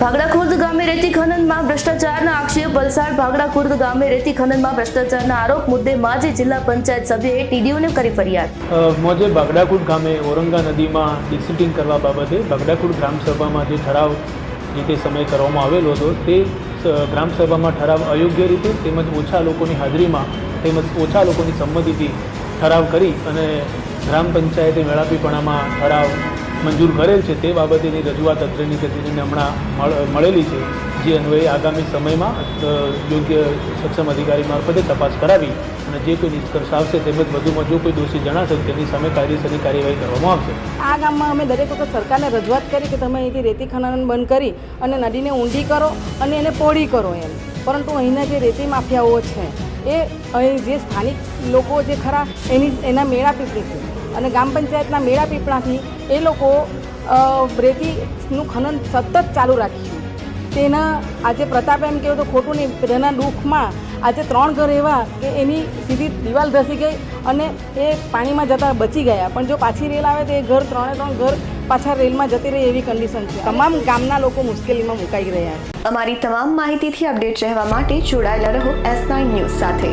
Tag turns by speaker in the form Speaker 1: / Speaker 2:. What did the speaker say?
Speaker 1: ભાગડા ખુર્દ ગામે રેતી ખનનમાં ભ્રષ્ટાચારના આક્ષેપ, વલસાડ ભાગડા ખુર્દ ગામે રેતી ખનનમાં ભ્રષ્ટાચારના આરોપ મુદ્દે માજી જિલ્લા પંચાયત સભ્યએ ટીડીઓને કરી ફરિયાદ.
Speaker 2: મોજે ભાગડાકુડ ગામે ઓરંગા નદીમાં ડિસિટિંગ કરવા બાબતે ભાગડાકુડ ગ્રામસભામાં જે ઠરાવ જે તે સમયે કરવામાં આવેલો હતો, તે ગ્રામસભામાં ઠરાવ અયોગ્ય રીતે તેમજ ઓછા લોકોની હાજરીમાં તેમજ ઓછા લોકોની સંમતિથી ઠરાવ કરી અને ગ્રામ પંચાયતે મેળાપીપણામાં ઠરાવ મંજૂર કરેલ છે તે બાબતેની રજૂઆત અત્રેની કચેરીને હમણાં મળ- મળેલી છે, જે અન્વયે આગામી સમયમાં યોગ્ય સક્ષમ અધિકારી મારફતે તપાસ કરાવી અને જે કોઈ નિષ્કર્ષ આવશે તેમજ વધુમાં જો કોઈ દોષી જણાશે તેની સામે કાયદેસરની કાર્યવાહી કરવામાં આવશે.
Speaker 3: આ ગામમાં અમે દરેક વખત સરકારને રજૂઆત કરી કે તમે અહીંથી રેતી ખનન બંધ કરી અને નદીને ઊંડી કરો અને એને પહોળી કરો એમ. પરંતુ અહીંના જે રેતી માફિયાઓ છે, એ અહીં જે સ્થાનિક લોકો જે ખરા, એની, એના મેળા પીપળીથી અને ગ્રામ પંચાયતના મેળા પીપળાથી એ લોકો રેતીનું ખનન સતત ચાલુ રાખ્યું તેના આજે પ્રતાપ એમ કહેવું તો ખોટું નહીં, તેના દુઃખમાં આજે ત્રણ ઘર એવા કે એની સીધી દિવાલ ધસી ગઈ અને એ પાણીમાં જતા બચી ગયા. પણ જો પાછી રેલ આવે તો એ ઘર ત્રણે ત્રણ ઘર પાછા રેલમાં જતી રહે એવી કન્ડિશન છે. તમામ ગામના લોકો મુશ્કેલીમાં મુકાઈ રહ્યા છે.
Speaker 1: અમારી તમામ માહિતીથી અપડેટ રહેવા માટે જોડાયેલા રહો એસ નાઇન ન્યૂઝ સાથે.